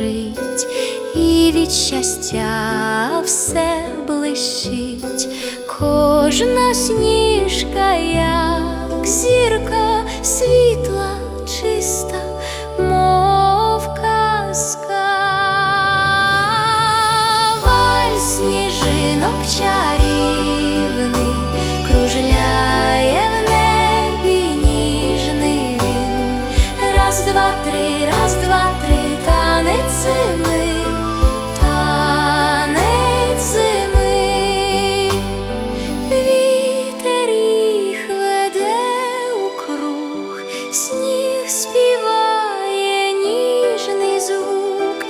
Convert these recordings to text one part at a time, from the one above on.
спішить, і від щастя все блищить, кожна сніжка, як зірка світла чиста. співає ніжний звук,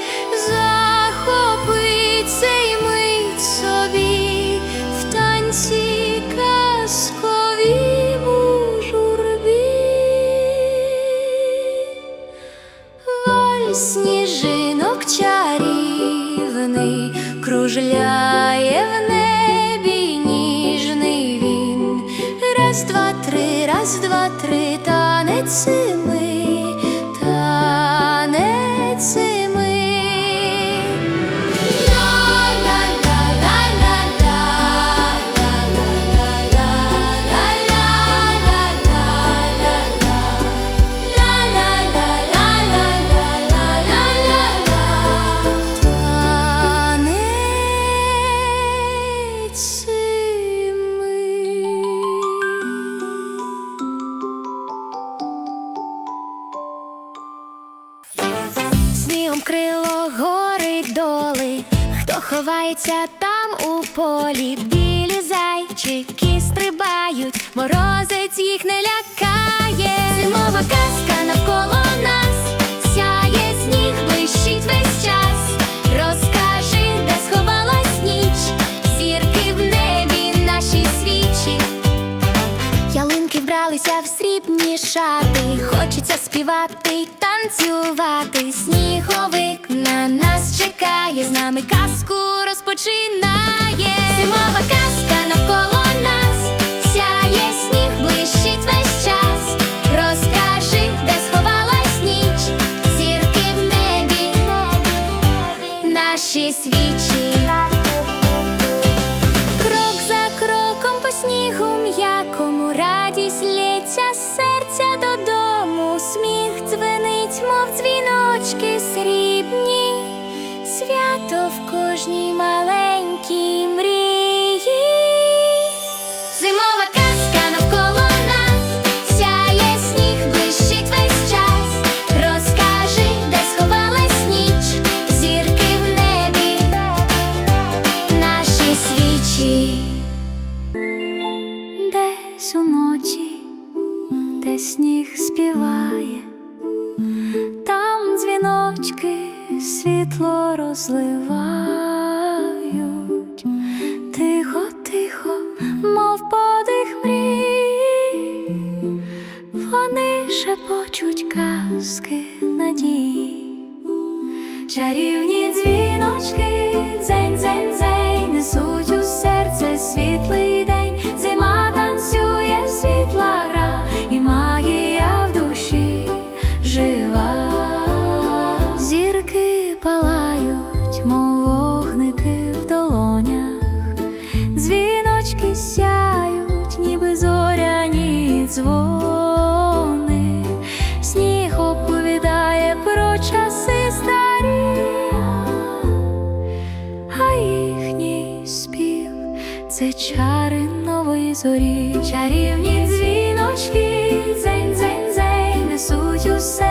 захопи цей мить собі в танці казкові у журбі, Воль сніжинок чарівний кружля. Ховається там у полі білі зайчики стрибають, морозець їх не лякає, зимова казка навколо нас, сяє сніг, блищить весь час. Розкажи, де сховалась ніч, зірки в небі наші свічі. Ялинки вбралися в срібні шати, хочеться співати, танцювати, сніговик чекає, з нами казку розпочинає. шепочуть казки надії, чарівні дзвіночки, дзень дзень дзень несуть у серце світлий. кожній зорі чарівні дзвіночки, дзень дзень дзень несуть усе.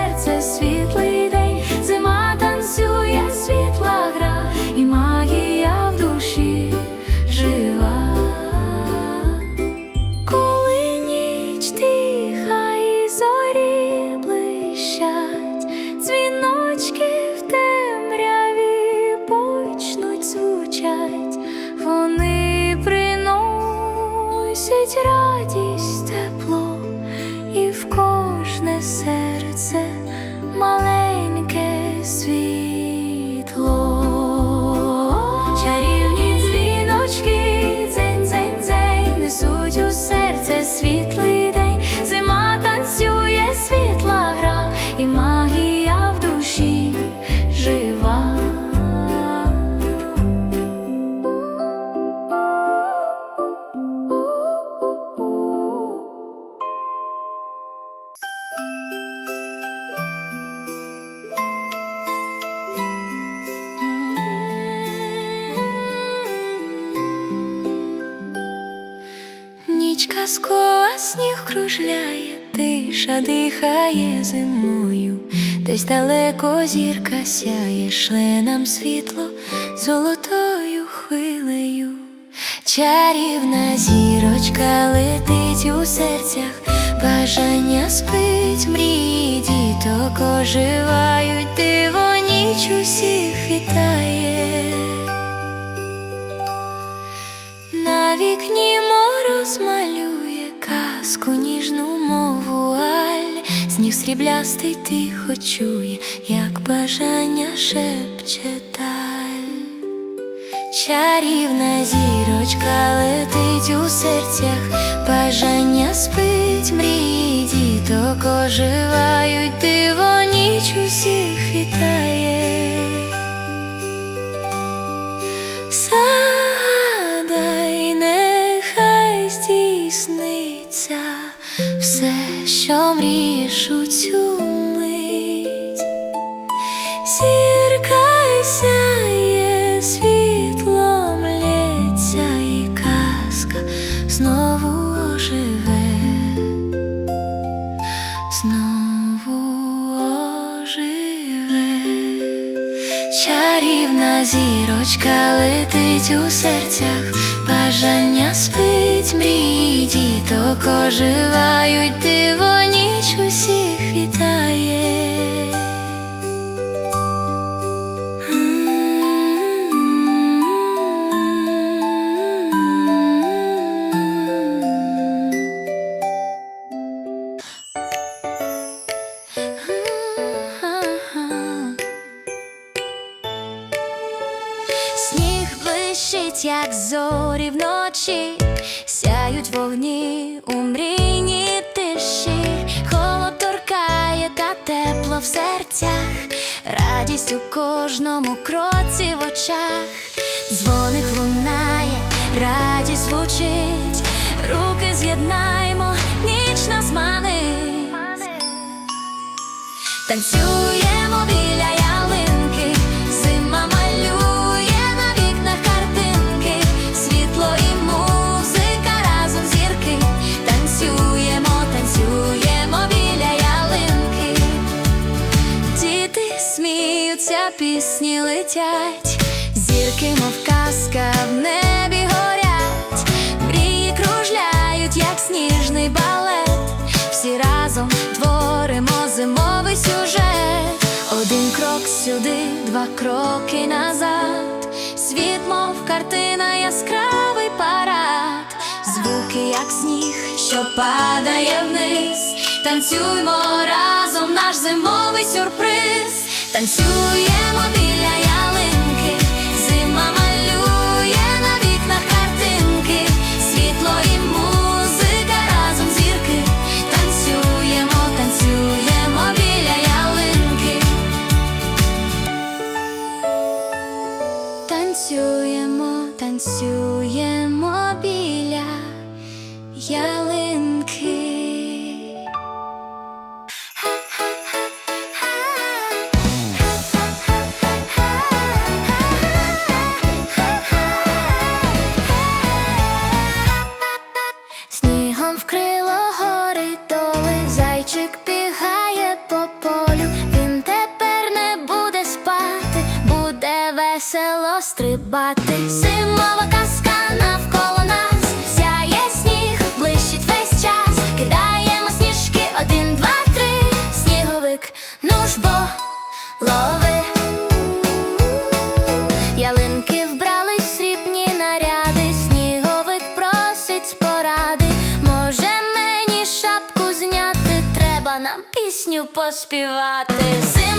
Далеко зірка сяє, шле нам світло золотою хвилею. Чарівна зірочка летить у серцях, бажання спить, мрії діток оживають, диво ніч усіх вітає. На вікні мороз малює казку, ніжну мову сніг сріблястий тихо чує, як бажання шепче даль. Чарівна зірочка летить у серцях, бажання спить, мрії діток оживають, диво зірочка летить у серцях, бажання спить, мрії діток оживають, диво ніч усіх очах, дзвоник лунає, радість звучить, руки з'єднаймо, ніч нас манить. Танцюємо біля ялинки, зима малює на вікнах картинки, світло і музика разом зірки. Танцюємо, танцюємо біля ялинки. Діти сміються, пісні летять, крок сюди, два кроки назад. Світ, мов картина, яскравий парад, звуки, як сніг, що падає вниз. Танцюймо разом наш зимовий сюрприз. Танцюємо біля Танцюємо, поспівати.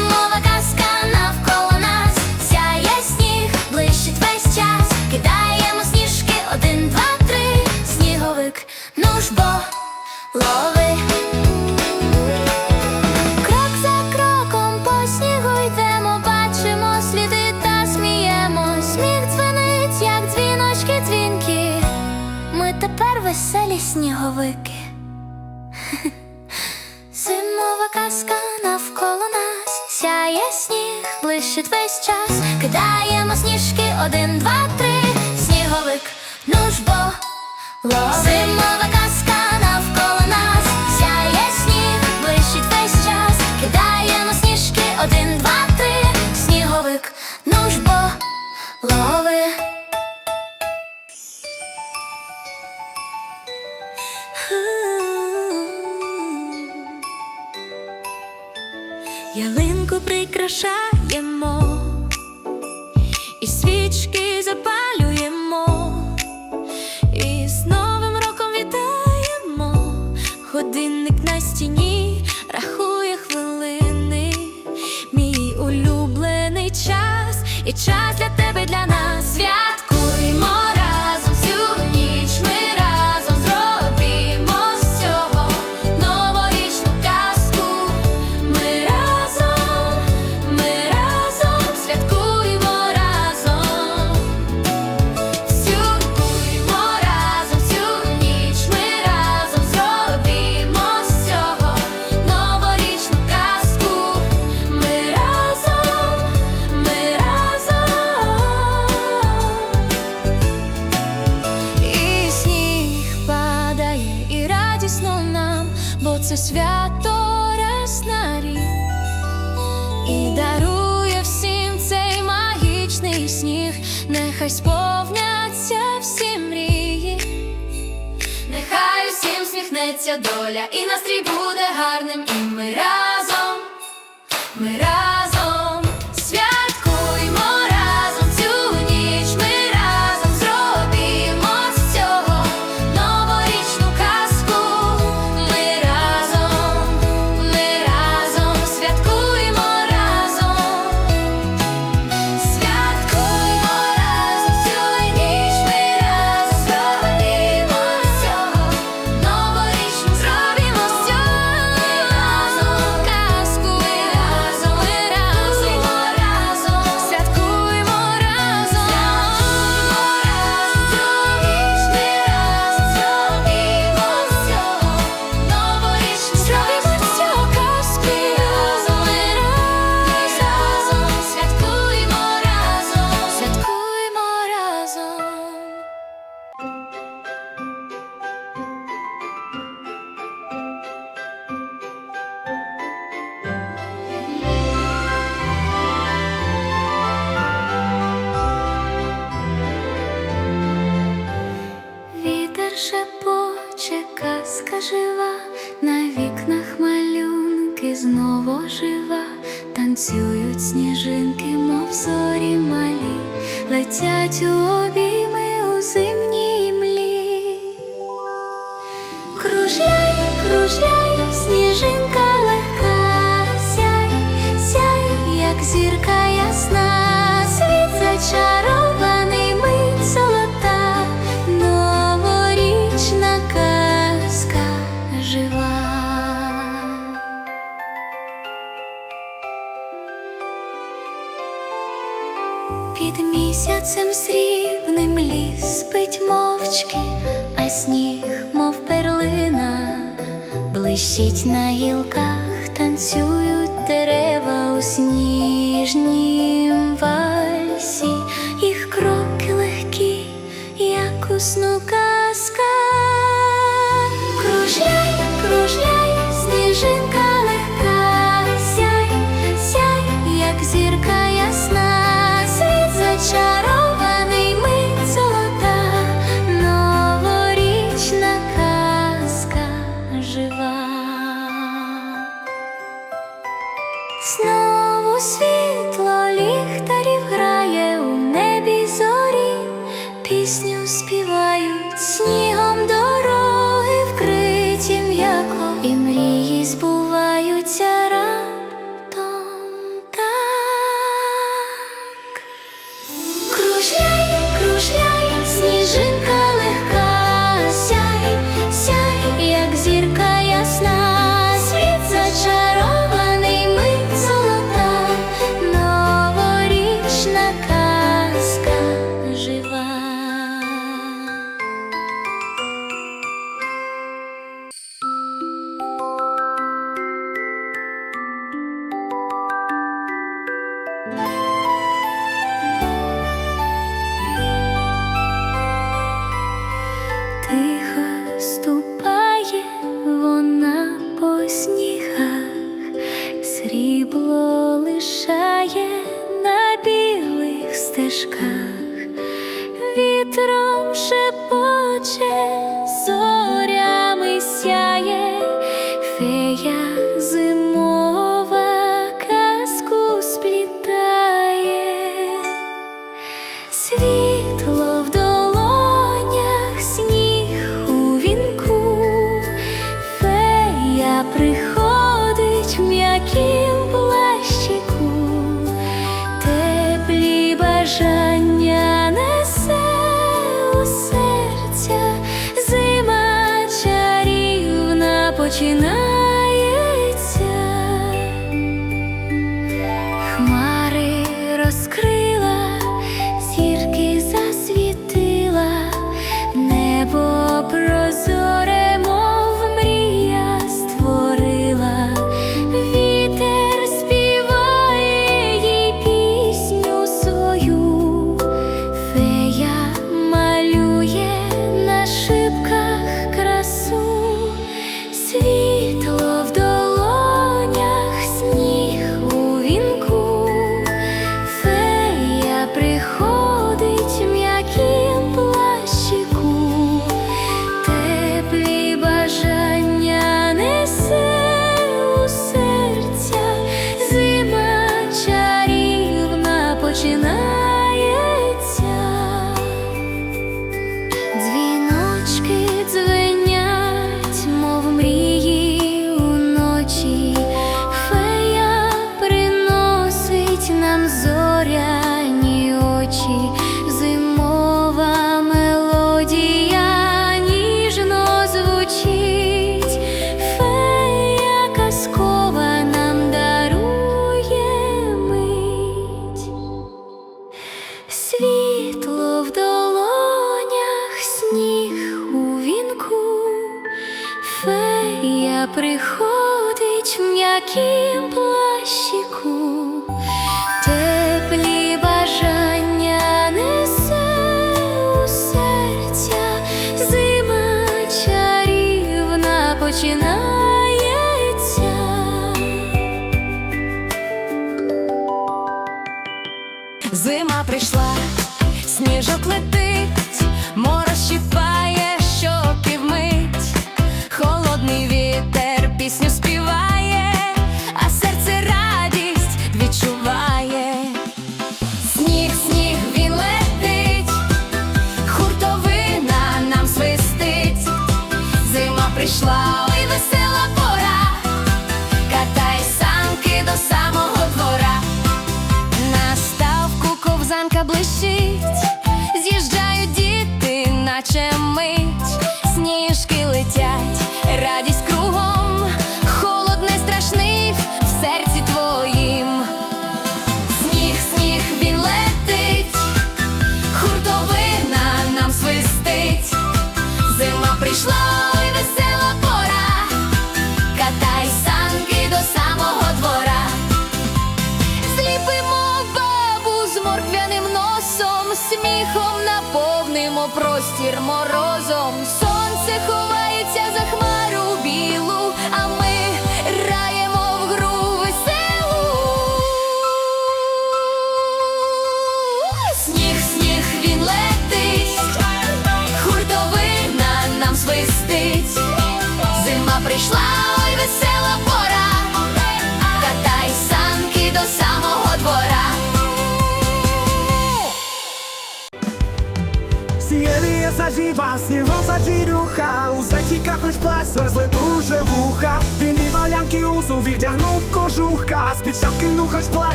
Час. Кидаємо сніжки, один, два, три. Сніговик, ну ж бо лови. Зимова казка It tries to бо це свято раз на рік. І дарує всім цей магічний сніг, нехай сповняться всі мрії, нехай усім сміхнеться доля, і настрій буде гарним, і ми разом, ми разом. шепоче казка жива, на вікнах малюнки знову жива, танцюють сніжинки, мов зорі малі, летять у обі. Під місяцем срібним ліс спить мовчки, а сніг, мов перлина, блищить на гілках, танцюють дерева у сніжнім вальсі, їх кроки легкі, як у снука.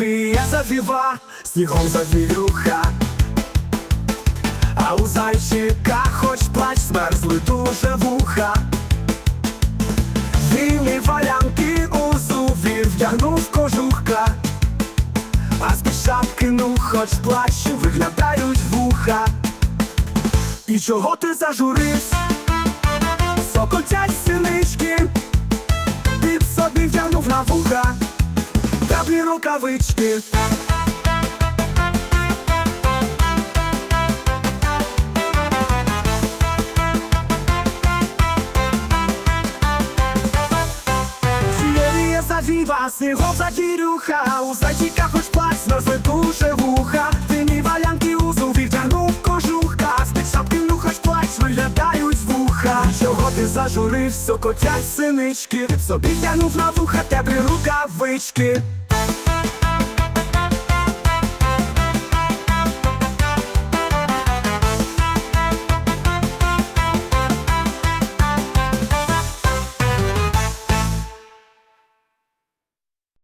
Софія завіва, снігом завірюха, а у зайчика хоч плач смерзли дуже вуха. Вільні валянки у зувір вдягнув кожухка, а з шапки, ну хоч плащу виглядають вуха. І чого ти зажурився? Сокотять синички, ти б собі вдягнув на вуха теплі рукавички. Вас його задірюха, у затіка хоч плач, носи розведуше вуха, Тині валянки узу відтягнув кожуха, з шапкину хоч плач, виглядають з вуха. Чого ти зажурився, котять синички, собі тянув на вуха, тебе рукавички.